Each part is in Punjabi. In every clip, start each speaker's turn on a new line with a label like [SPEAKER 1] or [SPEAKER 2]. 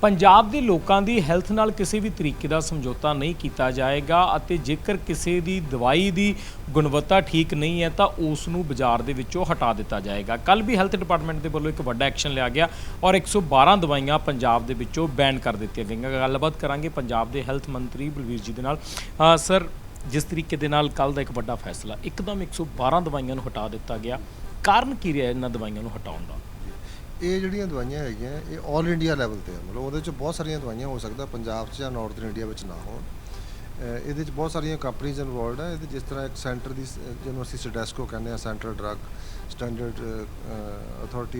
[SPEAKER 1] ਪੰਜਾਬ ਦੇ ਲੋਕਾਂ ਦੀ ਹੈਲਥ ਨਾਲ ਕਿਸੇ ਵੀ ਤਰੀਕੇ ਦਾ ਸਮਝੌਤਾ ਨਹੀਂ ਕੀਤਾ ਜਾਏਗਾ ਅਤੇ ਜੇਕਰ ਕਿਸੇ ਦੀ ਦਵਾਈ ਦੀ ਗੁਣਵੱਤਾ ਠੀਕ ਨਹੀਂ ਹੈ ਤਾਂ ਉਸ ਨੂੰ ਬਾਜ਼ਾਰ ਦੇ ਵਿੱਚੋਂ ਹਟਾ ਦਿੱਤਾ ਜਾਏਗਾ। ਕੱਲ ਵੀ ਹੈਲਥ ਡਿਪਾਰਟਮੈਂਟ ਦੇ ਵੱਲੋਂ ਇੱਕ ਵੱਡਾ ਐਕਸ਼ਨ ਲਿਆ ਗਿਆ ਔਰ 112 ਦਵਾਈਆਂ ਪੰਜਾਬ ਦੇ ਵਿੱਚੋਂ ਬੈਨ ਕਰ ਦਿੱਤੀਆਂ ਗਈਆਂ। ਗੱਲਬਾਤ ਕਰਾਂਗੇ ਪੰਜਾਬ ਦੇ ਹੈਲਥ ਮੰਤਰੀ ਬਲਵੀਰ ਜੀ ਦੇ ਨਾਲ। ਸਰ, ਜਿਸ ਤਰੀਕੇ ਦੇ ਨਾਲ ਕੱਲ ਦਾ ਇੱਕ ਵੱਡਾ ਫੈਸਲਾ, ਇੱਕਦਮ 112 ਦਵਾਈਆਂ ਨੂੰ ਹਟਾ ਦਿੱਤਾ ਗਿਆ। ਕਾਰਨ ਕੀ ਰਿਹਾ ਇਹਨਾਂ ਦਵਾਈਆਂ ਨੂੰ ਹਟਾਉਣ ਦਾ?
[SPEAKER 2] ਇਹ ਜਿਹੜੀਆਂ ਦਵਾਈਆਂ ਹੈਗੀਆਂ, ਇਹ 올 ਇੰਡੀਆ ਲੈਵਲ ਤੇ ਆ। ਮਤਲਬ ਉਹਦੇ ਚ ਬਹੁਤ ਸਾਰੀਆਂ ਦਵਾਈਆਂ ਹੋ ਸਕਦਾ, ਪੰਜਾਬ 'ਚ ਜਾਂ ਨਾਰਥਰਨ ਇੰਡੀਆ ਵਿੱਚ ਨਾ ਹੋਣ। ਇਹਦੇ ਚ ਬਹੁਤ ਸਾਰੀਆਂ ਕੰਪਨੀਆਂ ਇਨਵੋਲਡ ਹੈ ਇਹਦੇ ਜਿਸ ਤਰ੍ਹਾਂ ਇੱਕ ਸੈਂਟਰ ਦੀ, ਜਿਹਨੂੰ ਅਸੀਂ ਸਡੈਸਕੋ ਕਹਿੰਦੇ ਆ ਸੈਂਟਰਲ ਡਰੱਗ ਸਟੈਂਡਰਡ ਅਥਾਰਟੀ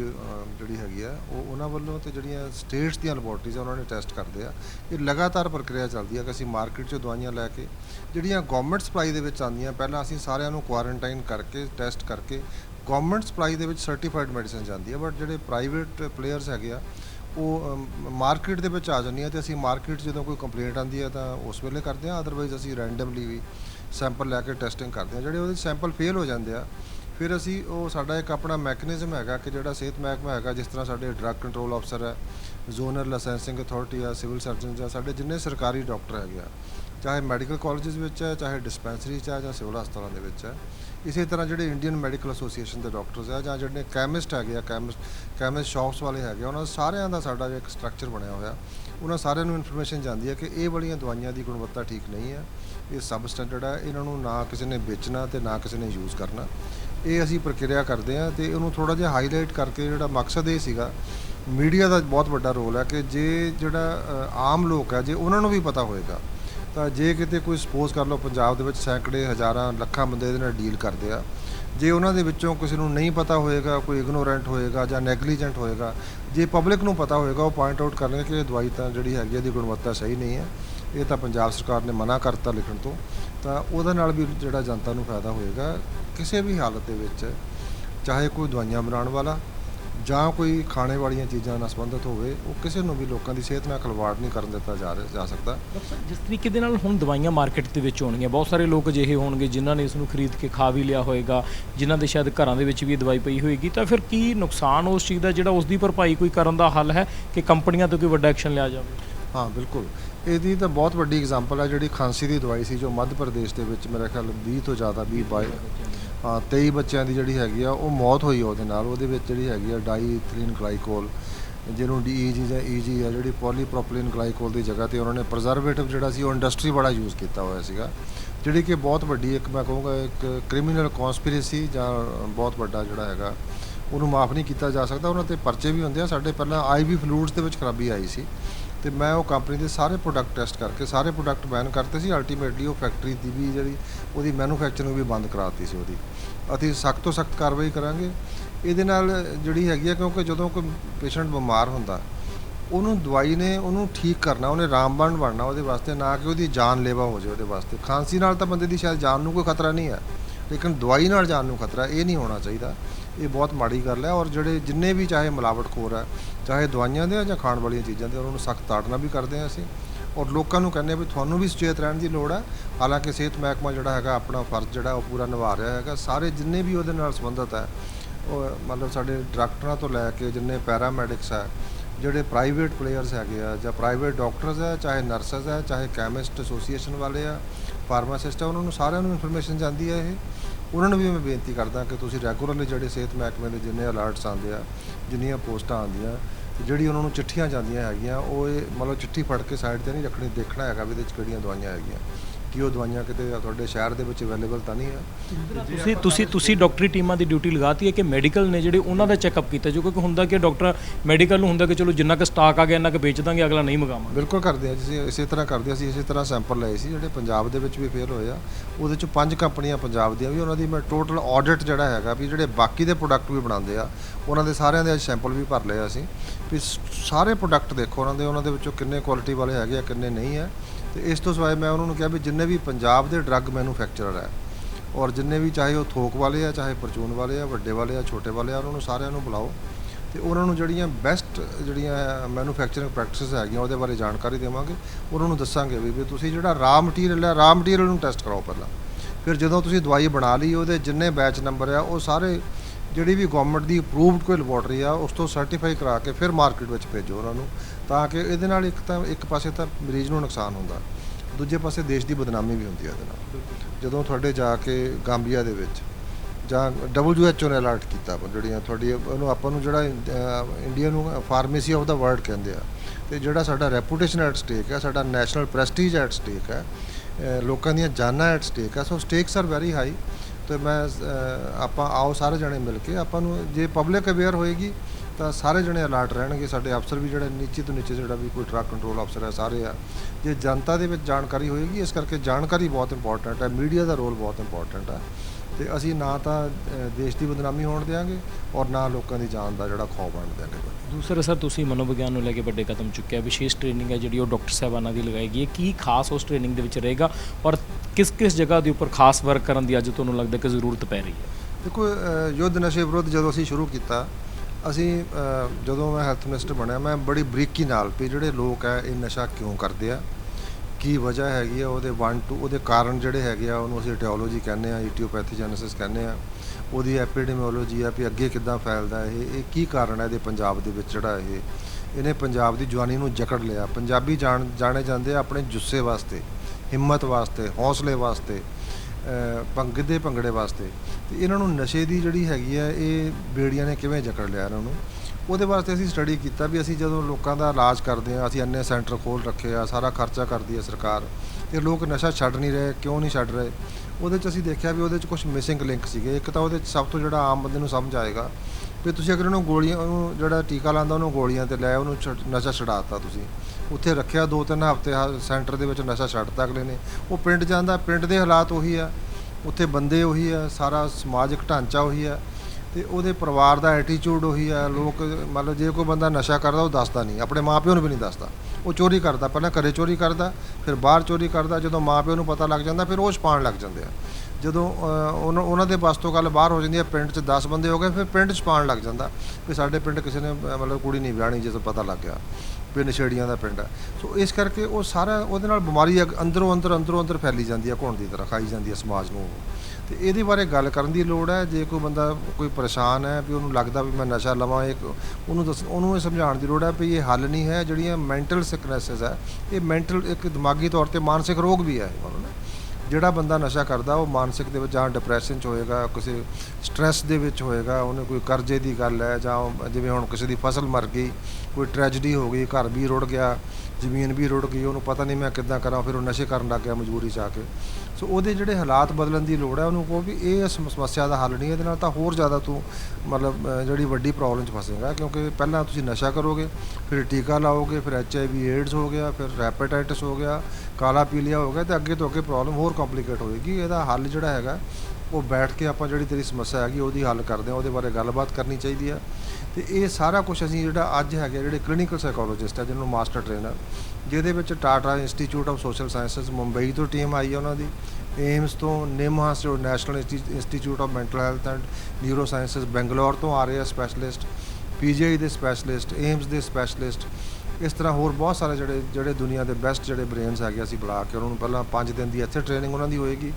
[SPEAKER 2] ਜਿਹੜੀ ਹੈਗੀ ਆ, ਉਹ ਉਹਨਾਂ ਵੱਲੋਂ ਤੇ ਜਿਹੜੀਆਂ ਸਟੇਟਸ ਦੀਆਂ ਲੈਬੋਰਟਰੀਜ਼ ਆ, ਉਹਨਾਂ ਨੇ ਟੈਸਟ ਕਰਦੇ ਆ। ਇਹ ਲਗਾਤਾਰ ਪ੍ਰਕਿਰਿਆ ਚੱਲਦੀ ਆ ਕਿ ਅਸੀਂ ਮਾਰਕੀਟ 'ਚੋਂ ਦਵਾਈਆਂ ਲੈ ਕੇ ਜਿਹੜੀਆਂ ਗਵਰਨਮੈਂਟ ਸਪਲਾਈ ਦੇ ਵਿੱਚ ਆਉਂਦੀਆਂ, ਪਹਿਲਾਂ ਅਸੀਂ ਸਾਰਿਆਂ ਨੂੰ ਕੁਆਰੰਟਾਈਨ ਕਰਕੇ ਟੈਸਟ ਕਰਕੇ ਗਵਰਨਮੈਂਟ ਸਪਲਾਈ ਦੇ ਵਿੱਚ ਸਰਟੀਫਾਈਡ ਮੈਡੀਸਿਨ ਜਾਂਦੀ ਹੈ ਬਟ ਜਿਹੜੇ ਪ੍ਰਾਈਵੇਟ ਪਲੇਅਰਸ ਹੈਗੇ ਆ, ਉਹ ਮਾਰਕੀਟ ਦੇ ਵਿੱਚ ਆ ਜਾਂਦੀਆਂ ਤੇ ਅਸੀਂ ਮਾਰਕੀਟ ਜਦੋਂ ਕੋਈ ਕੰਪਲੇਂਟ ਆਉਂਦੀ ਹੈ ਤਾਂ ਉਸ ਵੇਲੇ ਕਰਦੇ ਹਾਂ ਅਦਰਵਾਈਜ਼ ਅਸੀਂ ਰੈਂਡਮਲੀ ਵੀ ਸੈਂਪਲ ਲੈ ਕੇ ਟੈਸਟਿੰਗ ਕਰਦੇ ਹਾਂ ਜਿਹੜੇ ਉਹਦੇ ਸੈਂਪਲ ਫੇਲ ਹੋ ਜਾਂਦੇ ਆ ਫਿਰ ਅਸੀਂ ਉਹ ਸਾਡਾ ਇੱਕ ਆਪਣਾ ਮੈਕੈਨਿਜ਼ਮ ਹੈਗਾ ਕਿ ਜਿਹੜਾ ਸਿਹਤ ਮਹਿਕਮਾ ਹੈਗਾ ਜਿਸ ਤਰ੍ਹਾਂ ਸਾਡੇ ਡਰੱਗ ਕੰਟਰੋਲ ਅਫਸਰ ਹੈ ਜ਼ੋਨਲ ਲਾਇਸੈਂਸਿੰਗ ਅਥਾਰਟੀ ਆ ਸਿਵਲ ਸਰਜਨ ਆ ਸਾਡੇ ਜਿੰਨੇ ਸਰਕਾਰੀ ਡਾਕਟਰ ਹੈਗੇ ਆ ਚਾਹੇ ਮੈਡੀਕਲ ਕਾਲਜਸ ਵਿੱਚ ਹੈ ਚਾਹੇ ਡਿਸਪੈਂਸਰੀ 'ਚ ਹੈ ਜਾਂ ਸਿਵਲ ਹਸਪਤਾਲਾਂ ਦੇ ਵਿੱਚ ਹੈ ਇਸੇ ਤਰ੍ਹਾਂ ਜਿਹੜੇ ਇੰਡੀਅਨ ਮੈਡੀਕਲ ਐਸੋਸੀਏਸ਼ਨ ਦੇ ਡਾਕਟਰਸ ਆ ਜਾਂ ਜਿਹੜੇ ਕੈਮਿਸਟ ਹੈਗੇ ਆ ਕੈਮਿਸਟ ਕੈਮਿਸਟ ਸ਼ਾਪਸ ਵਾਲੇ ਹੈਗੇ ਆ, ਉਹਨਾਂ ਸਾਰਿਆਂ ਦਾ ਸਾਡਾ ਇੱਕ ਸਟਰਕਚਰ ਬਣਿਆ ਹੋਇਆ। ਉਹਨਾਂ ਸਾਰਿਆਂ ਨੂੰ ਇਨਫੋਰਮੇਸ਼ਨ ਜਾਂਦੀ ਹੈ ਕਿ ਇਹ ਵਾਲੀਆਂ ਦਵਾਈਆਂ ਦੀ ਗੁਣਵੱਤਾ ਠੀਕ ਨਹੀਂ ਹੈ ਇਹ ਸਬ ਸਟੈਂਡਰਡ ਹੈ ਇਹਨਾਂ ਨੂੰ ਨਾ ਕਿਸੇ ਨੇ ਵੇਚਣਾ ਤੇ ਨਾ ਕਿਸੇ ਨੇ ਯੂਜ਼ ਕਰਨਾ। ਇਹ ਅਸੀਂ ਪ੍ਰਕਿਰਿਆ ਕਰਦੇ ਹਾਂ ਤੇ ਉਹਨੂੰ ਥੋੜਾ ਜਿਹਾ ਹਾਈਲਾਈਟ ਕਰਕੇ ਜਿਹੜਾ ਮਕਸਦ ਇਹ ਸੀਗਾ ਮੀਡੀਆ ਦਾ ਬਹੁਤ ਵੱਡਾ ਰੋਲ ਹੈ ਕਿ ਜੇ ਜਿਹੜਾ ਆਮ ਲੋਕ ਹੈ ਜੇ ਉਹਨਾਂ ਨੂੰ ਵੀ ਪਤਾ ਹੋਏਗਾ ਤਾਂ ਜੇ ਕਿਤੇ ਕੋਈ ਸਪੋਜ਼ ਕਰ ਲਓ ਪੰਜਾਬ ਦੇ ਵਿੱਚ ਸੈਂਕੜੇ ਹਜ਼ਾਰਾਂ ਲੱਖਾਂ ਬੰਦੇ ਇਹਦੇ ਨਾਲ ਡੀਲ ਕਰਦੇ ਆ ਜੇ ਉਹਨਾਂ ਦੇ ਵਿੱਚੋਂ ਕਿਸੇ ਨੂੰ ਨਹੀਂ ਪਤਾ ਹੋਏਗਾ ਕੋਈ ਇਗਨੋਰੈਂਟ ਹੋਏਗਾ ਜਾਂ ਨੈਗਲੀਜੈਂਟ ਹੋਏਗਾ ਜੇ ਪਬਲਿਕ ਨੂੰ ਪਤਾ ਹੋਏਗਾ ਉਹ ਪੁਆਇੰਟ ਆਊਟ ਕਰਨਗੇ ਕਿ ਇਹ ਦਵਾਈ ਤਾਂ ਜਿਹੜੀ ਹੈਗੀ ਹੈ, ਇਹਦੀ ਗੁਣਵੱਤਾ ਸਹੀ ਨਹੀਂ ਹੈ ਇਹ ਤਾਂ ਪੰਜਾਬ ਸਰਕਾਰ ਨੇ ਮਨਾ ਕਰਤਾ ਲਿਖਣ ਤੋਂ ਤਾਂ ਉਹਦੇ ਨਾਲ ਵੀ ਜਿਹੜਾ ਜਨਤਾ ਨੂੰ ਫਾਇਦਾ ਹੋਏਗਾ ਕਿਸੇ ਵੀ ਹਾਲਤ ਦੇ ਵਿੱਚ ਚਾਹੇ ਕੋਈ ਦਵਾਈਆਂ ਬਣਾਉਣ ਵਾਲਾ ਜਾਂ ਕੋਈ ਖਾਣੇ ਵਾਲੀਆਂ ਚੀਜ਼ਾਂ ਨਾਲ ਸੰਬੰਧਿਤ ਹੋਵੇ, ਉਹ ਕਿਸੇ ਨੂੰ ਵੀ ਲੋਕਾਂ ਦੀ ਸਿਹਤ ਨਾਲ ਖਿਲਵਾੜ ਨਹੀਂ ਕਰਨ ਦਿੱਤਾ ਜਾ ਰਿਹਾ, ਜਾ ਸਕਦਾ।
[SPEAKER 1] ਜਿਸ ਤਰੀਕੇ ਦੇ ਨਾਲ ਹੁਣ ਦਵਾਈਆਂ ਮਾਰਕੀਟ ਦੇ ਵਿੱਚ ਹੋਣਗੀਆਂ, ਬਹੁਤ ਸਾਰੇ ਲੋਕ ਅਜਿਹੇ ਹੋਣਗੇ ਜਿਨ੍ਹਾਂ ਨੇ ਇਸ ਨੂੰ ਖਰੀਦ ਕੇ ਖਾ ਵੀ ਲਿਆ ਹੋਵੇਗਾ ਜਿਨ੍ਹਾਂ ਦੇ ਸ਼ਾਇਦ ਘਰਾਂ ਦੇ ਵਿੱਚ ਵੀ ਇਹ ਦਵਾਈ ਪਈ ਹੋਏਗੀ, ਤਾਂ ਫਿਰ ਕੀ ਨੁਕਸਾਨ ਉਸ ਚੀਜ਼ ਦਾ ਜਿਹੜਾ ਉਸ ਦੀ ਭਰਪਾਈ ਕੋਈ ਕਰਨ ਦਾ ਹੱਲ ਹੈ ਕਿ ਕੰਪਨੀਆਂ ਤੋਂ ਕੋਈ ਵੱਡਾ ਐਕਸ਼ਨ ਲਿਆ ਜਾਵੇ?
[SPEAKER 2] ਹਾਂ, ਬਿਲਕੁਲ। ਇਹਦੀ ਤਾਂ ਬਹੁਤ ਵੱਡੀ ਐਗਜ਼ਾਮਪਲ ਹੈ ਜਿਹੜੀ ਖਾਂਸੀ ਦੀ ਦਵਾਈ ਸੀ ਜੋ ਮੱਧ ਪ੍ਰਦੇਸ਼ ਦੇ ਵਿੱਚ ਮੇਰੇ ਖਿਆਲ 20 ਤੋਂ ਜ਼ਿਆਦਾ 20 ਬਾਈ, ਹਾਂ 23 ਬੱਚਿਆਂ ਦੀ ਜਿਹੜੀ ਹੈਗੀ ਆ, ਉਹ ਮੌਤ ਹੋਈ ਆ ਉਹਦੇ ਨਾਲ। ਉਹਦੇ ਵਿੱਚ ਜਿਹੜੀ ਹੈਗੀ ਆ ਡਾਈਥਲੀਨ ਗਲਾਈਕੋਲ, ਜਿਹਨੂੰ ਡੀਈਜੀ ਜਾਂ ਈਜੀ ਆ, ਜਿਹੜੀ ਪੋਲੀਪ੍ਰੋਪਿਲੀਨ ਗਲਾਈਕੋਲ ਦੀ ਜਗ੍ਹਾ ਤੇ ਉਹਨਾਂ ਨੇ ਪ੍ਰੀਜ਼ਰਵੇਟਿਵ ਜਿਹੜਾ ਸੀ ਉਹ ਇੰਡਸਟਰੀ ਬੜਾ ਯੂਜ਼ ਕੀਤਾ ਹੋਇਆ ਸੀਗਾ। ਜਿਹੜੀ ਕਿ ਬਹੁਤ ਵੱਡੀ ਇੱਕ ਮੈਂ ਕਹੂੰਗਾ ਇੱਕ ਕ੍ਰਿਮੀਨਲ ਕਨਸਪੀਰੇਸੀ ਜਾਂ ਬਹੁਤ ਵੱਡਾ ਜਿਹੜਾ ਹੈਗਾ, ਉਹਨੂੰ ਮਾਫ ਨਹੀਂ ਕੀਤਾ ਜਾ ਸਕਦਾ। ਉਹਨਾਂ ਤੇ ਪਰਚੇ ਵੀ ਹੁੰਦੇ ਆ। ਸਾਡੇ ਪਹਿਲਾਂ ਆਈਵੀ ਫਲੂਇਡਸ ਦੇ ਵਿੱਚ ਖਰਾਬੀ ਆਈ ਸੀ। ਤੇ ਮੈਂ ਉਹ ਕੰਪਨੀ ਦੇ ਸਾਰੇ ਪ੍ਰੋਡਕਟ ਟੈਸਟ ਕਰਕੇ, ਸਾਰੇ ਪ੍ਰੋਡਕਟ ਬੈਨ ਕਰਤੇ ਸੀ। ਅਲਟੀਮੇਟਲੀ ਉਹ ਫੈਕਟਰੀ ਦੀ ਵੀ ਜਿਹੜੀ ਉਹਦੀ ਮੈਨੂਫੈਕਚਰਿੰਗ ਵੀ ਬੰਦ ਕਰਾਤੀ ਸੀ ਉਹਦੀ। ਅਸੀਂ ਸਖਤ ਤੋਂ ਸਖਤ ਕਾਰਵਾਈ ਕਰਾਂਗੇ। ਇਹਦੇ ਨਾਲ ਜਿਹੜੀ ਹੈਗੀ ਆ, ਕਿਉਂਕਿ ਜਦੋਂ ਕੋਈ ਪੇਸ਼ੈਂਟ ਬਿਮਾਰ ਹੁੰਦਾ, ਉਹਨੂੰ ਦਵਾਈ ਨੇ ਉਹਨੂੰ ਠੀਕ ਕਰਨਾ, ਉਹਨੇ ਰਾਮਬਾਣ ਬਣਨਾ ਉਹਦੇ ਵਾਸਤੇ, ਨਾ ਕਿ ਉਹਦੀ ਜਾਨ ਲੇਵਾ ਹੋ ਜਾਵੇ ਉਹਦੇ ਵਾਸਤੇ। ਖਾਂਸੀ ਨਾਲ ਤਾਂ ਬੰਦੇ ਦੀ ਸ਼ਾਇਦ ਜਾਨ ਨੂੰ ਕੋਈ ਖਤਰਾ ਨਹੀਂ ਹੈ ਲੇਕਿਨ ਦਵਾਈ ਨਾਲ ਜਾਨ ਨੂੰ ਖਤਰਾ, ਇਹ ਨਹੀਂ ਹੋਣਾ ਚਾਹੀਦਾ। ਇਹ ਬਹੁਤ ਮਾੜੀ ਗੱਲ ਹੈ ਔਰ ਜਿਹੜੇ ਜਿੰਨੇ ਵੀ ਚਾਹੇ ਮਿਲਾਵਟਖੋਰ ਹੈ, ਚਾਹੇ ਦਵਾਈਆਂ ਦੇ ਜਾਂ ਖਾਣ ਵਾਲੀਆਂ ਚੀਜ਼ਾਂ ਦੇ, ਉਹਨਾਂ ਨੂੰ ਸਖਤ ਤਾੜਨਾ ਵੀ ਕਰਦੇ ਹਾਂ ਅਸੀਂ। ਔਰ ਲੋਕਾਂ ਨੂੰ ਕਹਿੰਦੇ ਆ ਵੀ ਤੁਹਾਨੂੰ ਵੀ ਸੁਚੇਤ ਰਹਿਣ ਦੀ ਲੋੜ ਹੈ। ਹਾਲਾਂਕਿ ਸਿਹਤ ਮਹਿਕਮਾ ਜਿਹੜਾ ਹੈਗਾ, ਆਪਣਾ ਫਰਜ਼ ਜਿਹੜਾ, ਉਹ ਪੂਰਾ ਨਿਭਾ ਰਿਹਾ ਹੈਗਾ। ਸਾਰੇ ਜਿੰਨੇ ਵੀ ਉਹਦੇ ਨਾਲ ਸੰਬੰਧਿਤ ਹੈ, ਉਹ ਮਤਲਬ ਸਾਡੇ ਡਾਕਟਰਾਂ ਤੋਂ ਲੈ ਕੇ ਜਿੰਨੇ ਪੈਰਾਮੈਡਿਕਸ ਹੈ, ਜਿਹੜੇ ਪ੍ਰਾਈਵੇਟ ਪਲੇਅਰਸ ਹੈਗੇ ਆ ਜਾਂ ਪ੍ਰਾਈਵੇਟ ਡਾਕਟਰਸ ਹੈ, ਚਾਹੇ ਨਰਸਸ ਹੈ, ਚਾਹੇ ਕੈਮਿਸਟ ਐਸੋਸੀਏਸ਼ਨ ਵਾਲੇ ਆ ਫਾਰਮਾਸਿਸਟ ਆ ਉਹਨਾਂ ਨੂੰ ਸਾਰਿਆਂ ਨੂੰ ਇਨਫੋਰਮੇਸ਼ਨ ਜਾਂਦੀ ਹੈ ਇਹ। ਉਹਨਾਂ ਨੂੰ ਵੀ ਮੈਂ ਬੇਨਤੀ ਕਰਦਾ ਕਿ ਤੁਸੀਂ ਰੈਗੂਲਰਲੀ ਜਿਹੜੇ ਸਿਹਤ ਮਹਿਕਮੇ ਦੇ ਜਿੰਨੇ ਅਲਰਟਸ ਆਉਂਦੇ ਆ, ਜਿੰਨੀਆਂ ਪੋਸਟਾਂ ਆਉਂਦੀਆਂ, ਜਿਹੜੀ ਉਹਨਾਂ ਨੂੰ ਚਿੱਠੀਆਂ ਜਾਂਦੀਆਂ ਹੈਗੀਆਂ, ਉਹ ਇਹ ਮਤਲਬ ਚਿੱਠੀ ਫੜ ਕੇ ਸਾਈਡ ਤੇ ਨਹੀਂ ਰੱਖਣੀ, ਦੇਖਣਾ ਹੈਗਾ ਵੀ ਇਹਦੇ 'ਚ ਕਿਹੜੀਆਂ ਦਵਾਈਆਂ ਹੈਗੀਆਂ। ਕਿ ਉਹ ਦਵਾਈਆਂ ਕਿਤੇ ਤੁਹਾਡੇ ਸ਼ਹਿਰ ਦੇ ਵਿੱਚ ਅਵੇਲੇਬਲ ਤਾਂ ਨਹੀਂ ਹੈ?
[SPEAKER 1] ਤੁਸੀਂ ਤੁਸੀਂ ਤੁਸੀਂ ਡਾਕਟਰੀ ਟੀਮਾਂ ਦੀ ਡਿਊਟੀ ਲਗਾਤੀ ਹੈ ਕਿ ਮੈਡੀਕਲ ਨੇ ਜਿਹੜੇ ਉਹਨਾਂ ਦਾ ਚੈੱਕਅਪ ਕੀਤਾ ਜੋ ਕਿਉਂਕਿ ਹੁੰਦਾ ਕਿ ਡਾਕਟਰ ਮੈਡੀਕਲ ਨੂੰ ਹੁੰਦਾ ਕਿ ਚਲੋ ਜਿੰਨਾ ਕੁ ਸਟਾਕ ਆ ਗਿਆ ਇੰਨਾ ਕੁ ਵੇਚ ਦਾਂਗੇ ਅਗਲਾ ਨਹੀਂ ਮੰਗਾਵਾਂਗੇ।
[SPEAKER 2] ਬਿਲਕੁਲ ਕਰਦੇ ਆ ਜੀ ਇਸੇ ਤਰ੍ਹਾਂ ਕਰਦੇ ਅਸੀਂ ਇਸੇ ਤਰ੍ਹਾਂ ਸੈਂਪਲ ਲਏ ਸੀ ਜਿਹੜੇ ਪੰਜਾਬ ਦੇ ਵਿੱਚ ਵੀ ਫੇਲ ਹੋਏ ਆ। ਉਹਦੇ ਚ ਪੰਜ ਕੰਪਨੀਆਂ ਪੰਜਾਬ ਦੀਆਂ ਵੀ ਉਹਨਾਂ ਦੀ ਮੈਂ ਟੋਟਲ ਆਡਿਟ ਜਿਹੜਾ ਹੈਗਾ ਵੀ ਜਿਹੜੇ ਬਾਕੀ ਦੇ ਪ੍ਰੋਡਕਟ ਵੀ ਬਣਾਉਂਦੇ ਆ ਉਹਨਾਂ ਦੇ ਸਾਰਿਆਂ ਦੇ ਅੱਜ ਸੈਂਪਲ ਵੀ ਭਰ ਲਏ ਆ ਅਸੀਂ। ਵੀ ਸਾਰੇ ਪ੍ਰੋਡਕਟ ਦੇਖੋ ਉਹਨਾਂ ਦੇ ਉਹਨਾਂ ਦੇ ਵਿੱਚੋਂ ਕਿੰਨੇ ਕੁਆਲਿਟੀ ਵਾਲੇ ਹੈਗੇ ਆ ਕਿੰਨੇ ਨਹੀਂ ਹੈ। ਤੇ ਇਸ ਤੋਂ ਸਿਵਾਏ ਮੈਂ ਉਹਨਾਂ ਨੂੰ ਕਿਹਾ ਵੀ ਜਿੰਨੇ ਵੀ ਪੰਜਾਬ ਦੇ ਡਰੱਗ ਮੈਨੂਫੈਕਚਰਰ ਹੈ ਔਰ ਜਿੰਨੇ ਵੀ ਚਾਹੇ ਉਹ ਥੋਕ ਵਾਲੇ ਆ, ਚਾਹੇ ਪਰਚੂਨ ਵਾਲੇ ਆ, ਵੱਡੇ ਵਾਲੇ ਆ, ਛੋਟੇ ਵਾਲੇ ਆ, ਉਹਨਾਂ ਨੂੰ ਸਾਰਿਆਂ ਨੂੰ ਬੁਲਾਓ ਤੇ ਉਹਨਾਂ ਨੂੰ ਜਿਹੜੀਆਂ ਬੈਸਟ ਜਿਹੜੀਆਂ ਮੈਨੂਫੈਕਚਰਿੰਗ ਪ੍ਰੈਕਟਿਸਿਸ ਹੈਗੀਆਂ ਉਹਦੇ ਬਾਰੇ ਜਾਣਕਾਰੀ ਦੇਵਾਂਗੇ। ਉਹਨਾਂ ਨੂੰ ਦੱਸਾਂਗੇ ਵੀ ਵੀ ਤੁਸੀਂ ਜਿਹੜਾ ਰਾ ਮਟੀਰੀਅਲ ਹੈ ਰਾ ਮਟੀਰੀਅਲ ਨੂੰ ਟੈਸਟ ਕਰਾਓ ਪਹਿਲਾਂ। ਫਿਰ ਜਦੋਂ ਤੁਸੀਂ ਦਵਾਈ ਬਣਾ ਲਈ, ਉਹਦੇ ਜਿੰਨੇ ਬੈਚ ਨੰਬਰ ਆ, ਉਹ ਸਾਰੇ ਜਿਹੜੀ ਵੀ ਗਵਰਨਮੈਂਟ ਦੀ ਅਪਰੂਵਡ ਕੋਈ ਲੈਬੋਰਟਰੀ ਆ, ਉਸ ਤੋਂ ਸਰਟੀਫਾਈ ਕਰਾ ਕੇ ਫਿਰ ਮਾਰਕੀਟ ਵਿੱਚ ਭੇਜੋ ਉਹਨਾਂ ਨੂੰ, ਤਾਂ ਕਿ ਇਹਦੇ ਨਾਲ ਇੱਕ ਤਾਂ, ਇੱਕ ਪਾਸੇ ਤਾਂ ਮਰੀਜ਼ ਨੂੰ ਨੁਕਸਾਨ ਹੁੰਦਾ, ਦੂਜੇ ਪਾਸੇ ਦੇਸ਼ ਦੀ ਬਦਨਾਮੀ ਵੀ ਹੁੰਦੀ ਹੈ ਇਹਦੇ ਨਾਲ। ਜਦੋਂ ਤੁਹਾਡੇ ਜਾ ਕੇ ਗਾਂਬੀਆ ਦੇ ਵਿੱਚ ਜਾਂ WHO ਨੇ ਅਲਰਟ ਕੀਤਾ ਜਿਹੜੀਆਂ ਤੁਹਾਡੀ, ਉਹਨੂੰ ਆਪਾਂ ਨੂੰ ਜਿਹੜਾ ਇੰਡੀਆ ਨੂੰ ਫਾਰਮੇਸੀ ਆਫ ਦਾ ਵਰਲਡ ਕਹਿੰਦੇ ਆ, ਤੇ ਜਿਹੜਾ ਸਾਡਾ ਰੈਪੂਟੇਸ਼ਨ ਐਟ ਸਟੇਕ ਹੈ ਸਾਡਾ ਨੈਸ਼ਨਲ ਪ੍ਰੈਸਟੀਜ ਐਟ ਸਟੇਕ ਹੈ ਲੋਕਾਂ ਦੀਆਂ ਜਾਨਾਂ ਐਟ ਸਟੇਕ ਹੈ so stakes are very high ਤੇ ਮੈਂ ਆਪਾਂ ਆਓ ਸਾਰੇ ਜਣੇ ਮਿਲ ਕੇ, ਆਪਾਂ ਨੂੰ ਜੇ ਪਬਲਿਕ ਅਵੇਅਰ ਹੋਏਗੀ, ਤਾਂ ਸਾਰੇ ਜਣੇ ਅਲਰਟ ਰਹਿਣਗੇ। ਸਾਡੇ ਅਫਸਰ ਵੀ ਜਿਹੜੇ ਨੀਚੇ ਤੋਂ ਨੀਚੇ ਜਿਹੜਾ ਵੀ ਕੋਈ ਟਰੱਕ ਕੰਟਰੋਲ ਅਫਸਰ ਹੈ, ਸਾਰੇ ਆ। ਜੇ ਜਨਤਾ ਦੇ ਵਿੱਚ ਜਾਣਕਾਰੀ ਹੋਏਗੀ, ਇਸ ਕਰਕੇ ਜਾਣਕਾਰੀ ਬਹੁਤ ਇੰਪੋਰਟੈਂਟ ਹੈ ਮੀਡੀਆ ਦਾ ਰੋਲ ਬਹੁਤ ਇੰਪੋਰਟੈਂਟ ਹੈ। ਤੇ ਅਸੀਂ ਨਾ ਤਾਂ ਦੇਸ਼ ਦੀ ਬਦਨਾਮੀ ਹੋਣ ਦਿਆਂਗੇ ਔਰ ਨਾ ਲੋਕਾਂ ਦੀ ਜਾਨ ਦਾ ਜਿਹੜਾ ਖੌਫ ਬਣ ਦਿਆਂਗੇ।
[SPEAKER 1] ਦੂਸਰਾ ਸਰ, ਤੁਸੀਂ ਮਨੋਵਿਗਿਆਨ ਨੂੰ ਲੈ ਕੇ ਵੱਡੇ ਕਦਮ ਚੁੱਕਿਆ, ਵਿਸ਼ੇਸ਼ ਟ੍ਰੇਨਿੰਗ ਹੈ ਜਿਹੜੀ ਉਹ ਡਾਕਟਰ ਸਾਹਿਬਾਨਾਂ ਦੀ ਲਗਾਈ ਗਈ ਹੈ। ਕੀ ਖਾਸ ਉਸ ਟ੍ਰੇਨਿੰਗ ਦੇ ਵਿੱਚ ਰਹੇਗਾ? ਔਰ ਕਿਸ ਕਿਸ ਜਗ੍ਹਾ ਦੇ ਉੱਪਰ ਖਾਸ ਵਰਕ ਕਰਨ ਦੀ ਅੱਜ ਤੁਹਾਨੂੰ ਲੱਗਦਾ ਕਿ ਜ਼ਰੂਰਤ ਪੈ ਰਹੀ ਹੈ?
[SPEAKER 2] ਦੇਖੋ ਯੁੱਧ ਨਸ਼ੇ ਵਿਰੁੱਧ ਜਦੋਂ ਅਸੀਂ ਸ਼ੁਰੂ ਕੀਤਾ, ਅਸੀਂ ਜਦੋਂ ਮੈਂ ਹੈਲਥ ਮਿਨਿਸਟਰ ਬਣਿਆ, ਮੈਂ ਬੜੀ ਬਰੀਕੀ ਨਾਲ ਵੀ ਜਿਹੜੇ ਲੋਕ ਹੈ ਇਹ ਨਸ਼ਾ ਕਿਉਂ ਕਰਦੇ ਆ? ਕੀ ਵਜ੍ਹਾ ਹੈਗੀ ਆ ਉਹਦੇ 1 2 ਉਹਦੇ ਕਾਰਨ ਜਿਹੜੇ ਹੈਗੇ ਆ, ਉਹਨੂੰ ਅਸੀਂ ਇਟੀਓਲੋਜੀ ਕਹਿੰਦੇ ਆ ਇਟੀਓਪੈਥੋਜੈਨੇਸਿਸ ਕਹਿੰਦੇ ਆ, ਉਹਦੀ ਐਪੀਡੈਮੀਓਲੋਜੀ ਆ ਵੀ ਅੱਗੇ ਕਿੱਦਾਂ ਫੈਲਦਾ ਇਹ ਇਹ ਕੀ ਕਾਰਨ ਹੈ ਇਹਦੇ ਪੰਜਾਬ ਦੇ ਵਿੱਚ ਜਿਹੜਾ ਇਹ? ਇਹਨੇ ਪੰਜਾਬ ਦੀ ਜਵਾਨੀ ਨੂੰ ਜਕੜ ਲਿਆ। ਪੰਜਾਬੀ ਜਾਣ, ਜਾਣੇ ਜਾਂਦੇ ਆ ਆਪਣੇ ਜੁੱਸੇ ਵਾਸਤੇ। ਹਿੰਮਤ ਵਾਸਤੇ ਹੌਸਲੇ ਵਾਸਤੇ ਅ, ਭੰਗਦੇ ਭੰਗੜੇ ਵਾਸਤੇ। ਤੇ ਇਹਨਾਂ ਨੂੰ ਨਸ਼ੇ ਦੀ ਜਿਹੜੀ ਹੈਗੀ ਆ ਇਹ ਬੇੜੀਆਂ ਨੇ ਕਿਵੇਂ ਜਕੜ ਲਿਆ ਇਹਨਾਂ ਨੂੰ? ਉਹਦੇ ਵਾਸਤੇ ਅਸੀਂ ਸਟੱਡੀ ਕੀਤਾ ਵੀ ਅਸੀਂ ਜਦੋਂ ਲੋਕਾਂ ਦਾ ਇਲਾਜ ਕਰਦੇ ਆ ਅਸੀਂ ਇੰਨੇ ਸੈਂਟਰ ਖੋਲ ਰੱਖੇ ਆ ਸਾਰਾ ਖਰਚਾ ਕਰਦੀ ਹੈ ਸਰਕਾਰ ਤੇ ਲੋਕ ਨਸ਼ਾ ਛੱਡ ਨਹੀਂ ਰਹੇ ਕਿਉਂ ਨਹੀਂ ਛੱਡ ਰਹੇ? ਉਹਦੇ 'ਚ ਅਸੀਂ ਦੇਖਿਆ ਵੀ ਉਹਦੇ 'ਚ ਕੁਝ ਮਿਸਿੰਗ ਲਿੰਕ ਸੀਗੇ। ਇੱਕ ਤਾਂ ਉਹਦੇ 'ਚ ਸਭ ਤੋਂ ਜਿਹੜਾ ਆਮ ਬੰਦੇ ਨੂੰ ਸਮਝ ਆਏਗਾ ਵੀ ਤੁਸੀਂ ਅਗਰ ਉਹਨੂੰ ਗੋਲੀਆਂ ਉਹਨੂੰ ਜਿਹੜਾ ਟੀਕਾ ਲਾਉਂਦਾ ਉਹਨੂੰ ਗੋਲੀਆਂ ਤੇ ਲੈ ਉਹਨੂੰ ਛੱਡ- ਨਸ਼ਾ ਛਡਾਤਾ ਤੁਸੀਂ। ਉੱਥੇ ਰੱਖਿਆ ਦੋ ਤਿੰਨ ਹਫ਼ਤੇ ਹ- ਸੈਂਟਰ ਦੇ ਵਿੱਚ ਨਸ਼ਾ ਛੱਡਤਾ ਅਗਲੇ ਨੇ। ਉਹ ਪਿੰਡ ਜਾਂਦਾ, ਪਿੰਡ ਦੇ ਹਾਲਾਤ ਉਹੀ ਆ। ਉੱਥੇ ਬੰਦੇ ਉਹੀ ਆ, ਸਾਰਾ ਸਮਾਜਿਕ ਢਾਂਚਾ ਉਹੀ ਆ ਤੇ ਉਹਦੇ ਪਰਿਵਾਰ ਦਾ ਐਟੀਟਿਊਡ ਉਹੀ ਆ। ਲੋਕ ਮਤਲਬ ਜੇ ਕੋਈ ਬੰਦਾ ਨਸ਼ਾ ਕਰਦਾ, ਉਹ ਦੱਸਦਾ ਨਹੀਂ। ਆਪਣੇ ਮਾਪਿਓ ਨੂੰ ਵੀ ਨਹੀਂ ਦੱਸਦਾ। ਉਹ ਚੋਰੀ ਕਰਦਾ। ਪਹਿਲਾਂ ਘਰੇ ਚੋਰੀ ਕਰਦਾ, ਫਿਰ ਬਾਹਰ ਚੋਰੀ ਕਰਦਾ। ਜਦੋਂ ਮਾਪਿਓ ਨੂੰ ਪਤਾ ਲੱਗ ਜਾਂਦਾ, ਫਿਰ ਉਹ ਛਪਾਉਣ ਲੱਗ ਜਾਂਦੇ ਆ। ਜਦੋਂ ਉਹਨਾਂ ਦੇ ਬਸ ਤੋਂ ਗੱਲ ਬਾਹਰ ਹੋ ਜਾਂਦੀ ਹੈ ਪਿੰਡ 'ਚ 10 ਬੰਦੇ ਹੋ ਗਏ, ਫਿਰ ਪਿੰਡ 'ਚ ਪਾਣ ਲੱਗ ਜਾਂਦਾ। ਵੀ ਸਾਡੇ ਪਿੰਡ ਕਿਸੇ ਨੇ, ਮਤਲਬ ਕੁੜੀ ਨਹੀਂ ਵਿਆਹਣੀ ਜਦੋਂ ਪਤਾ ਲੱਗ ਗਿਆ। ਵੀ ਨਸ਼ੇੜੀਆਂ ਦਾ ਪਿੰਡ ਹੈ ਸੋ ਇਸ ਕਰਕੇ ਉਹ ਸਾਰਾ ਉਹਦੇ ਨਾਲ ਬਿਮਾਰੀ ਅਗ- ਅੰਦਰੋਂ ਅੰਦਰ ਅੰਦਰੋਂ ਅੰਦਰ ਫੈਲੀ ਜਾਂਦੀ ਹੈ ਘੁਣ ਦੀ ਤਰ੍ਹਾਂ, ਖਾਈ ਜਾਂਦੀ ਹੈ ਸਮਾਜ ਨੂੰ ਉਹ। ਤੇ ਇਹਦੇ ਬਾਰੇ ਗੱਲ ਕਰਨ ਦੀ ਲੋੜ ਹੈ, ਜੇ ਕੋਈ ਬੰਦਾ ਕੋਈ ਪਰੇਸ਼ਾਨ ਹੈ ਵੀ ਉਹਨੂੰ ਲੱਗਦਾ ਵੀ ਮੈਂ ਨਸ਼ਾ ਲਵਾਂ, ਇੱਕ ਉਹਨੂੰ ਦੱਸ, ਉਹਨੂੰ ਇਹ ਸਮਝਾਉਣ ਦੀ ਲੋੜ ਹੈ ਵੀ ਇਹ ਹੱਲ ਨਹੀਂ ਹੈ, ਜਿਹੜੀਆਂ ਮੈਂਟਲ ਸਿਕਨੈਸਸ ਹੈ, ਇਹ ਮੈਂਟਲ ਇੱਕ ਦਿਮਾਗੀ ਤੌਰ ਤੇ ਮਾਨਸਿਕ ਰੋਗ ਵੀ ਹੈ ਉਹਨਾਂ ਮੰਨ ਜਿਹੜਾ ਬੰਦਾ ਨਸ਼ਾ ਕਰਦਾ, ਉਹ ਮਾਨਸਿਕ ਦੇ ਵਿੱਚ ਜਾਂ ਡਿਪਰੈਸ਼ਨ 'ਚ ਹੋਏਗਾ, ਕਿਸੇ ਸਟ੍ਰੈਸ ਦੇ ਵਿੱਚ ਹੋਏਗਾ, ਉਹਨੇ ਕੋਈ ਕਰਜ਼ੇ ਦੀ ਗੱਲ ਹੈ ਜਾਂ ਜਿਵੇਂ ਹੁਣ ਕਿਸੇ ਦੀ ਫਸਲ ਮਰ ਗਈ, ਕੋਈ ਟ੍ਰੈਜਡੀ ਹੋ ਗਈ, ਘਰ ਵੀ ਰੁੜ ਗਿਆ, ਜ਼ਮੀਨ ਵੀ ਰੁੜ ਗਈ, ਉਹਨੂੰ ਪਤਾ ਨਹੀਂ ਮੈਂ ਕਿੱਦਾਂ ਕਰਾਂ, ਫਿਰ ਉਹ ਨਸ਼ੇ ਕਰਨ ਲੱਗ ਗਿਆ ਮਜਬੂਰੀ 'ਚ ਆ ਕੇ। ਸੋ ਉਹਦੇ ਜਿਹੜੇ ਹਾਲਾਤ ਬਦਲਣ ਦੀ ਲੋੜ ਹੈ, ਉਹਨੂੰ ਕਹੋ ਵੀ ਇਹ ਸਮੱਸਿਆ ਦਾ ਹੱਲ ਨਹੀਂ ਇਹਦੇ ਨਾਲ ਤਾਂ ਹੋਰ ਜ਼ਿਆਦਾ ਤੂੰ ਮਤਲਬ ਜਿਹੜੀ ਵੱਡੀ ਪ੍ਰੋਬਲਮ 'ਚ ਫਸੇਗਾ, ਕਿਉਂਕਿ ਪਹਿਲਾਂ ਤੁਸੀਂ ਨਸ਼ਾ ਕਰੋਗੇ, ਫਿਰ ਟੀਕਾ ਲਾਓਗੇ, ਫਿਰ ਐਚ ਆਈ ਵੀ ਏਡਸ ਹੋ ਗਿਆ, ਫਿਰ ਹੈਪੇਟਾਈਟਸ ਹੋ ਗਿਆ ਕਾਲਾ ਪੀਲੀਆ ਹੋ ਗਿਆ ਤੇ ਅੱਗੇ ਤੋਂ ਅੱਗੇ ਪ੍ਰੋਬਲਮ ਹੋਰ ਕੰਪਲਿਕੇਟ ਹੋਏਗੀ। ਇਹਦਾ ਹੱਲ ਜਿਹੜਾ ਹੈਗਾ, ਉਹ ਬੈਠ ਕੇ ਆਪਾਂ ਜਿਹੜੀ ਤੇਰੀ ਸਮੱਸਿਆ ਹੈਗੀ, ਉਹਦੀ ਹੱਲ ਕਰਦੇ ਹਾਂ, ਉਹਦੇ ਬਾਰੇ ਗੱਲਬਾਤ ਕਰਨੀ ਚਾਹੀਦੀ ਆ। ਤੇ ਇਹ ਸਾਰਾ ਕੁਝ ਅਸੀਂ ਜਿਹੜਾ ਅੱਜ ਹੈਗਾ ਜਿਹੜੇ ਕਲੀਨਿਕਲ ਸਾਈਕੋਲੋਜਿਸਟ ਆ, ਜਿਹਨੂੰ ਨੂੰ ਮਾਸਟਰ ਟ੍ਰੇਨਰ ਜਿਹਦੇ ਵਿੱਚ Tata institute of social sciences Mumbai ਤੋਂ ਟੀਮ ਆਈ ਹੈ ਉਹਨਾਂ ਦੀ ਏਮਸ ਤੋਂ ਨਿਮਹਾਸ ਜੋ national institute of mental health and neuro sciences Bangalore ਤੋਂ ਆ ਰਹੇ ਆ ਸਪੈਸ਼ਲਿਸਟ ਪੀਜੀਆਈ ਦੇ ਸਪੈਸ਼ਲਿਸਟ ਏਮਸ ਦੇ ਸਪੈਸ਼ਲਿਸਟ ਇਸ ਤਰ੍ਹਾਂ ਹੋਰ ਬਹੁਤ ਸਾਰੇ ਜਿਹੜੇ ਜਿਹੜੇ ਦੁਨੀਆ ਦੇ ਬੈਸਟ ਜਿਹੜੇ ਬ੍ਰੇਨਸ ਹੈਗੇ ਅਸੀਂ ਬੁਲਾ ਕੇ ਉਹਨਾਂ ਨੂੰ ਪਹਿਲਾਂ 5 ਦਿਨ ਦੀ ਇੱਥੇ ਟ੍ਰੇਨਿੰਗ ਉਹਨਾਂ ਦੀ ਹੋਏਗੀ।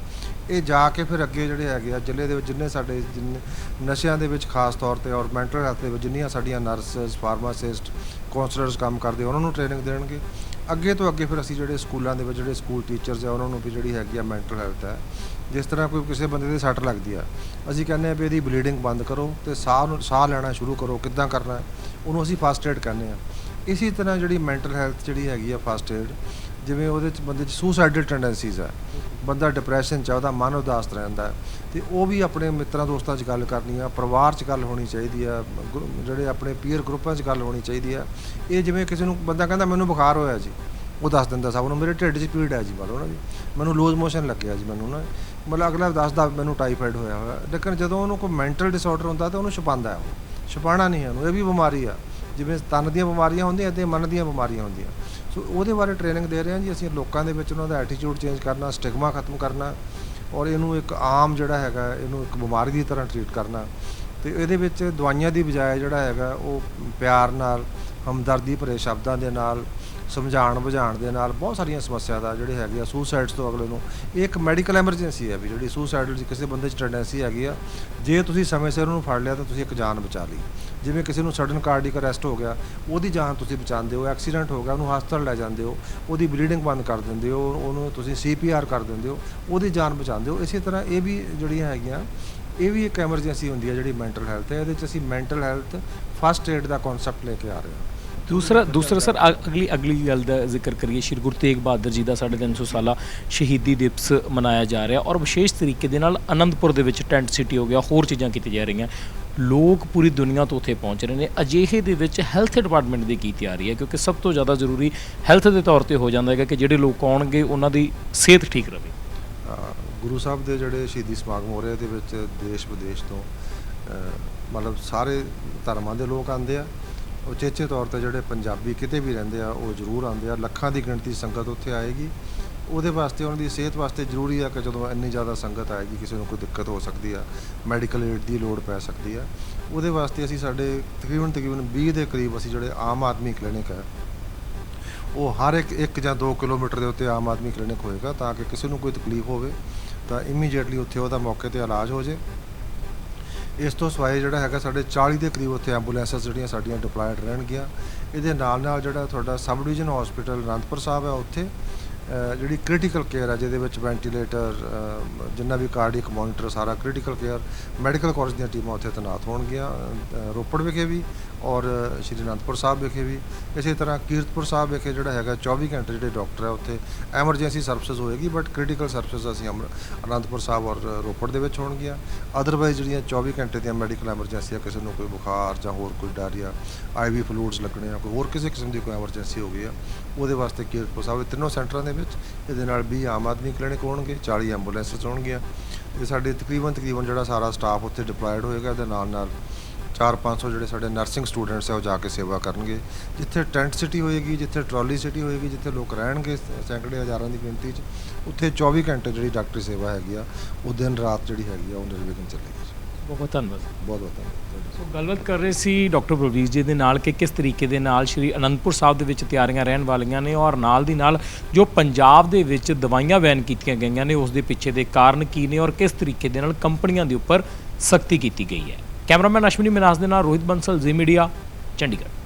[SPEAKER 2] ਇਹ ਜਾ ਕੇ ਫਿਰ ਅੱਗੇ ਜਿਹੜੇ ਹੈਗੇ ਆ, ਜ਼ਿਲ੍ਹੇ ਦੇ ਵਿੱਚ ਜਿੰਨੇ ਸਾਡੇ ਜਿੰਨੇ ਨਸ਼ਿਆਂ ਦੇ ਵਿੱਚ ਖਾਸ ਤੌਰ ਤੇ ਔਰ ਮੈਂਟਲ ਹੈਲਥ ਦੇ ਵਿੱਚ ਜਿੰਨੀਆਂ ਸਾਡੀਆਂ ਨਰਸਸ ਫਾਰਮਾਸਿਸਟ ਕਾਉਂਸਲਰਸ ਕੰਮ ਕਰਦੇ ਉਹਨਾਂ ਨੂੰ ਟ੍ਰੇਨਿੰਗ ਦੇਣਗੇ। ਅੱਗੇ ਤੋਂ ਅੱਗੇ ਫਿਰ ਅਸੀਂ ਜਿਹੜੇ ਸਕੂਲਾਂ ਦੇ ਵਿੱਚ ਜਿਹੜੇ ਸਕੂਲ ਟੀਚਰਸ ਆ, ਉਹਨਾਂ ਨੂੰ ਵੀ ਜਿਹੜੀ ਹੈਗੀ ਆ ਮੈਂਟਲ ਹੈਲਥ ਹੈ, ਜਿਸ ਤਰ੍ਹਾਂ ਕੋਈ ਕਿਸੇ ਬੰਦੇ ਦੇ ਸੱਟ ਲੱਗਦੀ ਆ, ਅਸੀਂ ਕਹਿੰਦੇ ਆ ਵੀ ਇਹਦੀ ਬਲੀਡਿੰਗ ਬੰਦ ਕਰੋ ਤੇ ਸਾਹ ਨੂੰ, ਸਾਹ ਲੈਣਾ ਸ਼ੁਰੂ ਕਰੋ, ਕਿੱਦਾਂ ਕਰਨਾ ਉਹਨੂੰ ਅਸੀਂ ਫਸਟ ਏਡ ਕਹਿੰਦੇ ਆ। ਇਸੇ ਤਰ੍ਹਾਂ ਜਿਹੜੀ ਮੈਂਟਲ ਹੈਲਥ ਜਿਹੜੀ ਹੈਗੀ ਆ ਫਸਟ ਏਡ ਜਿਵੇਂ ਉਹਦੇ ਚ ਬੰਦੇ ਚ ਸੁਸਾਈਡਲ ਟੈਂਡੈਂਸੀਜ਼ ਆ। ਬੰਦਾ ਡਿਪਰੈਸ਼ਨ ਚ ਆ, ਉਹਦਾ ਮਨ ਉਦਾਸ ਰਹਿੰਦਾ ਹੈ। ਤੇ ਉਹ ਵੀ ਆਪਣੇ ਮਿੱਤਰਾਂ ਦੋਸਤਾਂ 'ਚ ਗੱਲ ਕਰਨੀ ਆ, ਪਰਿਵਾਰ 'ਚ ਗੱਲ ਹੋਣੀ ਚਾਹੀਦੀ ਆ, ਗੁ- ਜਿਹੜੇ ਆਪਣੇ ਪੀਅਰ ਗਰੁੱਪਾਂ 'ਚ ਗੱਲ ਹੋਣੀ ਚਾਹੀਦੀ ਆ। ਇਹ ਜਿਵੇਂ ਕਿਸੇ ਨੂੰ ਬੰਦਾ ਕਹਿੰਦਾ, ਮੈਨੂੰ ਬੁਖਾਰ ਹੋਇਆ ਜੀ। ਉਹ ਦੱਸ ਦਿੰਦਾ ਸਭ ਨੂੰ ਮੇਰੇ ਢਿੱਡ 'ਚ ਪੀੜ ਹੈ ਜੀ ਮਤਲਬ ਨਾ ਜੀ। ਮੈਨੂੰ ਲੂਜ਼ ਮੋਸ਼ਨ ਲੱਗਿਆ ਜੀ ਮੈਨੂੰ ਨਾ। ਮਤਲਬ ਅਗਲਾ ਦੱਸਦਾ ਵੀ ਮੈਨੂੰ ਟਾਈਫਾਈਡ ਹੋਇਆ ਹੋਇਆ। ਲੇਕਿਨ ਜਦੋਂ ਉਹਨੂੰ ਕੋਈ ਮੈਂਟਲ ਡਿਸਆਰਡਰ ਹੁੰਦਾ, ਤਾਂ ਉਹਨੂੰ ਛੁਪਾਉਂਦਾ ਉਹ। ਛੁਪਾਉਣਾ ਨਹੀਂ ਹੈ ਉਹਨੂੰ, ਇਹ ਵੀ ਬਿਮਾਰੀ ਆ। ਜਿਵੇਂ ਤਨ ਦੀਆਂ ਬਿਮਾਰੀਆਂ ਹੁੰਦੀਆਂ ਤੇ ਮਨ ਦੀਆਂ ਬਿਮਾਰੀਆਂ ਹੁੰਦੀਆਂ। ਸੋ ਉਹਦੇ ਬਾਰੇ ਟ੍ਰੇਨਿੰਗ ਦੇ ਰਹੇ ਹਾਂ ਜੀ। ਅਸੀਂ ਲੋਕਾਂ ਦੇ ਵਿੱਚ ਉਹਨਾਂ ਦਾ ਐਟੀਟਿਊਡ ਚੇਂਜ ਕਰਨਾ ਸਟਿਗਮਾ ਖਤਮ ਕਰਨਾ ਔਰ ਇਹਨੂੰ ਇੱਕ ਆਮ ਜਿਹੜਾ ਹੈਗਾ, ਇਹਨੂੰ ਇੱਕ ਬਿਮਾਰੀ ਦੀ ਤਰ੍ਹਾਂ ਟ੍ਰੀਟ ਕਰਨਾ। ਤੇ ਇਹਦੇ ਵਿੱਚ ਦਵਾਈਆਂ ਦੀ ਬਜਾਏ ਜਿਹੜਾ ਹੈਗਾ, ਉਹ ਪਿਆਰ ਨਾਲ, ਹਮਦਰਦੀ ਭਰੇ ਸ਼ਬਦਾਂ ਦੇ ਨਾਲ, ਸਮਝਾਉਣ ਬੁਝਾਉਣ ਦੇ ਨਾਲ ਬਹੁਤ ਸਾਰੀਆਂ ਸਮੱਸਿਆ ਦਾ ਜਿਹੜੇ ਹੈਗੇ ਆ ਸੁਸਾਈਡਸ ਤੋਂ ਅਗਲੇ ਨੂੰ। ਇਹ ਇੱਕ ਮੈਡੀਕਲ ਐਮਰਜੈਂਸੀ ਹੈ ਵੀ ਜਿਹੜੀ ਸੁਸਾਈਡਲ ਦੀ ਕਿਸੇ ਬੰਦੇ 'ਚ ਟੈਂਡੈਂਸੀ ਹੈਗੀ ਆ। ਜੇ ਤੁਸੀਂ ਸਮੇਂ ਸਿਰ ਉਹਨੂੰ ਫੜ ਲਿਆ ਤਾਂ ਤੁਸੀਂ ਇੱਕ ਜਾਨ ਬਚਾ ਲਈ। ਜਿਵੇਂ ਕਿਸੇ ਨੂੰ ਸਡਨ ਕਾਰਡਿਕ ਅਰੈਸਟ ਹੋ ਗਿਆ, ਉਹਦੀ ਜਾਨ ਤੁਸੀਂ ਬਚਾਉਂਦੇ ਹੋ ਐਕਸੀਡੈਂਟ ਹੋ ਗਿਆ, ਉਹਨੂੰ ਹਸਪਤਾਲ ਲੈ ਜਾਂਦੇ ਹੋ, ਉਹਦੀ ਬਲੀਡਿੰਗ ਬੰਦ ਕਰ ਦਿੰਦੇ ਹੋ, ਉਹਨੂੰ ਤੁਸੀਂ ਸੀਪੀਆਰ ਕਰ ਦਿੰਦੇ ਹੋ, ਉਹਦੀ ਜਾਨ ਬਚਾਉਂਦੇ ਹੋ। ਇਸੇ ਤਰ੍ਹਾਂ ਇਹ ਵੀ ਜਿਹੜੀਆਂ ਹੈਗੀਆਂ, ਇਹ ਵੀ ਇੱਕ ਐਮਰਜੈਂਸੀ ਹੁੰਦੀ ਹੈ ਜਿਹੜੀ ਮੈਂਟਲ ਹੈਲਥ ਹੈ, ਇਹਦੇ 'ਚ ਅਸੀਂ ਮੈਂਟਲ ਹੈਲਥ ਫਸਟ ਏਡ ਦਾ ਕਨਸੈਪਟ ਲੈ ਕੇ ਆ ਰਹੇ ਹਾਂ।
[SPEAKER 1] ਦੂਸਰਾ ਦੂਸਰਾ ਸਰ, ਅ- ਅਗਲੀ ਅਗਲੀ ਗੱਲ ਦਾ ਜ਼ਿਕਰ ਕਰੀਏ, ਸ਼੍ਰੀ ਗੁਰੂ ਤੇਗ ਬਹਾਦਰ ਜੀ ਦਾ 350 ਸਾਲਾ ਸ਼ਹੀਦੀ ਦਿਵਸ ਮਨਾਇਆ ਜਾ ਰਿਹਾ ਔਰ ਵਿਸ਼ੇਸ਼ ਤਰੀਕੇ ਦੇ ਨਾਲ ਆਨੰਦਪੁਰ ਦੇ ਵਿੱਚ ਟੈਂਟ ਸਿਟੀ ਹੋ ਗਿਆ, ਹੋਰ ਚੀਜ਼ਾਂ ਕੀਤੀਆਂ ਜਾ ਰਹੀਆਂ। ਲੋਕ ਪੂਰੀ ਦੁਨੀਆ ਤੋਂ ਉੱਥੇ ਪਹੁੰਚ ਰਹੇ ਨੇ। ਅਜਿਹੇ ਦੇ ਵਿੱਚ ਹੈਲਥ ਡਿਪਾਰਟਮੈਂਟ ਦੀ ਕੀ ਤਿਆਰੀ ਹੈ? ਕਿਉਂਕਿ ਸਭ ਤੋਂ ਜ਼ਿਆਦਾ ਜ਼ਰੂਰੀ ਹੈਲਥ ਦੇ ਤੌਰ ਤੇ ਹੋ ਜਾਂਦਾ ਹੈਗਾ ਕਿ ਜਿਹੜੇ ਲੋਕ ਆਉਣਗੇ, ਉਹਨਾਂ ਦੀ ਸਿਹਤ ਠੀਕ ਰਹੇ
[SPEAKER 2] ਗੁਰੂ ਸਾਹਿਬ ਦੇ ਜਿਹੜੇ ਸ਼ਹੀਦੀ ਸਮਾਗਮ ਹੋ ਰਹੇ ਇਹਦੇ ਵਿੱਚ ਦੇਸ਼ ਵਿਦੇਸ਼ ਤੋਂ ਮਤਲਬ ਸਾਰੇ ਧਰਮਾਂ ਦੇ ਲੋਕ ਆਉਂਦੇ ਆ। ਉਚੇਚੇ ਤੌਰ ਤੇ ਜਿਹੜੇ ਪੰਜਾਬੀ ਕਿਤੇ ਵੀ ਰਹਿੰਦੇ ਆ, ਉਹ ਜ਼ਰੂਰ ਆਉਂਦੇ ਆ। ਲੱਖਾਂ ਦੀ ਗਿਣਤੀ ਸੰਗਤ ਉੱਥੇ ਆਏਗੀ। ਉਹਦੇ ਵਾਸਤੇ, ਉਹਨਾਂ ਦੀ ਸਿਹਤ ਵਾਸਤੇ ਜ਼ਰੂਰੀ ਆ ਕਿ ਜਦੋਂ ਇੰਨੀ ਜ਼ਿਆਦਾ ਸੰਗਤ ਆਏਗੀ, ਕਿਸੇ ਨੂੰ ਕੋਈ ਦਿੱਕਤ ਹੋ ਸਕਦੀ ਆ ਮੈਡੀਕਲ ਏਡ ਦੀ ਲੋੜ ਪੈ ਸਕਦੀ ਆ, ਉਹਦੇ ਵਾਸਤੇ ਅਸੀਂ ਸਾਡੇ ਤਕਰੀਬਨ ਤਕਰੀਬਨ 20 ਦੇ ਕਰੀਬ ਅਸੀਂ ਜਿਹੜੇ ਆਮ ਆਦਮੀ ਕਲੀਨਿਕ ਹੈ ਉਹ ਹਰ ਇੱਕ 1 ਜਾਂ 2 ਕਿਲੋਮੀਟਰ ਦੇ ਉੱਤੇ ਆਮ ਆਦਮੀ ਕਲੀਨਿਕ ਹੋਏਗਾ ਤਾਂ ਕਿ ਕਿਸੇ ਨੂੰ ਕੋਈ ਤਕਲੀਫ ਹੋਵੇ, ਤਾਂ ਇਮੀਡੀਏਟਲੀ ਉੱਥੇ ਉਹਦਾ ਮੌਕੇ ਤੇ ਇਲਾਜ ਹੋ ਜੇ। ਇਸ ਤੋਂ ਸਿਵਾਏ ਜਿਹੜਾ ਹੈਗਾ ਸਾਡੇ 40 ਦੇ ਕਰੀਬ ਉੱਥੇ ਐਂਬੂਲੈਂਸਸ ਜਿਹੜੀਆਂ ਸਾਡੀਆਂ ਡਿਪਲਾਇਡ ਰਹਿਣਗੀਆਂ। ਇਹਦੇ ਨਾਲ ਨਾਲ ਜਿਹੜਾ ਤੁਹਾਡਾ sub division hospital Anandpur Sahib ਹੈ ਉੱਥੇ ਜਿਹੜੀ ਕ੍ਰਿਟੀਕਲ ਕੇਅਰ ਹੈ ਜਿਹਦੇ ਵਿੱਚ ਵੈਂਟੀਲੇਟਰ ਜਿੰਨਾ ਵੀ ਕਾਰਡਿਕ ਮੋਨੀਟਰ ਸਾਰਾ ਕ੍ਰਿਟੀਕਲ ਕੇਅਰ ਮੈਡੀਕਲ ਕਾਲਜ ਦੀਆਂ ਟੀਮਾਂ ਉੱਥੇ ਤੈਨਾਤ ਹੋਣਗੀਆਂ ਰੋਪੜ ਵਿਖੇ ਵੀ ਔਰ ਸ਼੍ਰੀ ਅਨੰਦਪੁਰ ਸਾਹਿਬ ਵਿਖੇ ਵੀ, ਇਸੇ ਤਰ੍ਹਾਂ ਕੀਰਤਪੁਰ ਸਾਹਿਬ ਵਿਖੇ ਜਿਹੜਾ ਹੈਗਾ 24 ਘੰਟੇ ਜਿਹੜੇ ਡਾਕਟਰ ਹੈ ਉੱਥੇ ਐਮਰਜੈਂਸੀ ਸਰਵਿਸਿਜ਼ ਹੋਏਗੀ ਬਟ ਕ੍ਰਿਟੀਕਲ ਸਰਵਿਸਿਜ਼ ਅਸੀਂ ਅੰਮ੍ਰਿ- ਅਨੰਦਪੁਰ ਸਾਹਿਬ ਔਰ ਰੋਪੜ ਦੇ ਵਿੱਚ ਹੋਣਗੀਆਂ। ਅਦਰਵਾਈਜ਼ ਜਿਹੜੀਆਂ 24 ਘੰਟੇ ਦੀਆਂ ਮੈਡੀਕਲ ਐਮਰਜੈਂਸੀ ਆ, ਕਿਸੇ ਨੂੰ ਕੋਈ ਬੁਖਾਰ ਜਾਂ ਹੋਰ ਕੋਈ ਡਾਇਰੀਆ ਆਈਵੀ ਫਲੂਇਡਸ ਲੱਗਣੇ ਆ, ਕੋਈ ਹੋਰ ਕਿਸੇ ਕਿਸਮ ਦੀ ਕੋਈ ਐਮਰਜੈਂਸੀ ਹੋ ਗਈ ਆ, ਉਹਦੇ ਵਾਸਤੇ ਕੀਰਤਪੁਰ ਸਾਹਿਬ ਤਿੰਨੋਂ ਸੈਂਟਰਾਂ ਦੇ ਵਿੱਚ, ਇਹਦੇ ਨਾਲ 20 ਆਮ ਆਦਮੀ ਕਲੀਨਿਕ ਹੋਣਗੇ 40 ਐਂਬੂਲੈਂਸਸ ਹੋਣਗੀਆਂ। ਇਹ ਸਾਡੇ ਤਕਰੀਬਨ ਤਕਰੀਬਨ ਜਿਹੜਾ ਸਾਰਾ ਸਟਾਫ ਉੱਥੇ ਡਿਪਲੋਇਡ ਹੋਏਗਾ, ਇਹਦੇ ਨਾਲ ਨਾਲ 4-500 ਜਿਹੜੇ ਸਾਡੇ ਨਰਸਿੰਗ ਸਟੂਡੈਂਟਸ ਆ ਉਹ ਜਾ ਕੇ ਸੇਵਾ ਕਰਨਗੇ। ਜਿੱਥੇ ਟੈਂਟ ਸਿਟੀ ਹੋਏਗੀ ਜਿੱਥੇ ਟਰਾਲੀ ਸਿਟੀ ਹੋਏਗੀ ਜਿੱਥੇ ਲੋਕ ਰਹਿਣਗੇ ਸੈਂਕੜੇ ਹਜ਼ਾਰਾਂ ਦੀ ਗਿਣਤੀ 'ਚ ਉੱਥੇ 24 ਘੰਟੇ ਜਿਹੜੀ ਡਾਕਟਰੀ ਸੇਵਾ ਹੈਗੀ ਆ ਉਹ ਦਿਨ ਰਾਤ ਜਿਹੜੀ ਹੈਗੀ ਆ ਉਹ ਨਿਰਵਿਘਨ ਚੱਲੇਗੀ।
[SPEAKER 1] ਬਹੁਤ ਧੰਨਵਾਦ।
[SPEAKER 2] ਬਹੁਤ ਬਹੁਤ ਧੰਨਵਾਦ।
[SPEAKER 1] ਸੋ ਗੱਲਬਾਤ ਕਰ ਰਹੇ ਸੀ ਡਾਕਟਰ ਬਲਵੀਰ ਜੀ ਦੇ ਨਾਲ ਕਿ ਕਿਸ ਤਰੀਕੇ ਦੇ ਨਾਲ ਸ਼੍ਰੀ ਅਨੰਦਪੁਰ ਸਾਹਿਬ ਦੇ ਵਿੱਚ ਤਿਆਰੀਆਂ ਰਹਿਣ ਵਾਲੀਆਂ ਨੇ ਔਰ ਨਾਲ ਦੀ ਨਾਲ ਜੋ ਪੰਜਾਬ ਦੇ ਵਿੱਚ ਦਵਾਈਆਂ ਬੈਨ ਕੀਤੀਆਂ ਗਈਆਂ ਨੇ ਉਸ ਦੇ ਪਿੱਛੇ ਦੇ ਕਾਰਨ ਕੀ ਨੇ ਔਰ ਕਿਸ ਤਰੀਕੇ ਦੇ ਨਾਲ ਕੰਪਨੀਆਂ ਦੇ ਉੱਪਰ ਸਖਤੀ ਕੀਤੀ ਗਈ ਹੈ। ਕੈਮਰਾਮੈਨ ਅਸ਼ਵਨੀ ਮਿਨਾਸ ਦੇ ਨਾਲ ਰੋਹਿਤ ਬੰਸਲ ਜ਼ੀ ਮੀਡੀਆ ਚੰਡੀਗੜ੍ਹ।